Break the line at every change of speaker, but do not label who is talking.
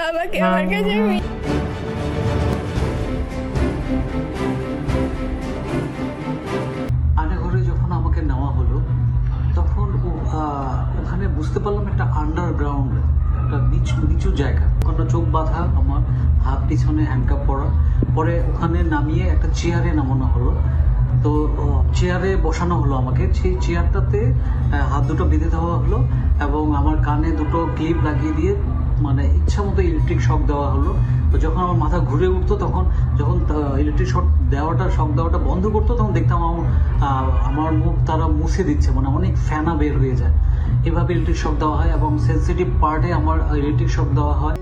বাবাকে আমার কাছে
যখন আমাকে নেওয়া হলো, তখন ওখানে বুঝতে পারলাম একটা আন্ডারগ্রাউন্ড একটা নিচু নিচু জায়গা। ওখানে চোখ বাঁধা, আমার হাত পিছনে হ্যান্ডকাপ পরা। পরে ওখানে নামিয়ে একটা চেয়ারে নামানো হলো। তো চেয়ারে বসানো হলো আমাকে। সেই চেয়ারটাতে হাত দুটো বেঁধে দেওয়া হলো এবং আমার কানে দুটো ক্লিপ লাগিয়ে দিয়ে মানে ইচ্ছা মতো ইলেকট্রিক শক দেওয়া হলো। তো যখন আমার মাথা ঘুরে উঠতো তখন, যখন ইলেকট্রিক শক দেওয়াটা শক দেওয়াটা বন্ধ করতো, তখন দেখতাম আমার আমার মুখ তারা মুছে দিচ্ছে মানে অনেক ফ্যানা বের হয়ে যায়। এভাবে ইলেকট্রিক শক দেওয়া হয় এবং সেন্সিটিভ পার্টে আমার ইলেকট্রিক শক দেওয়া হয়।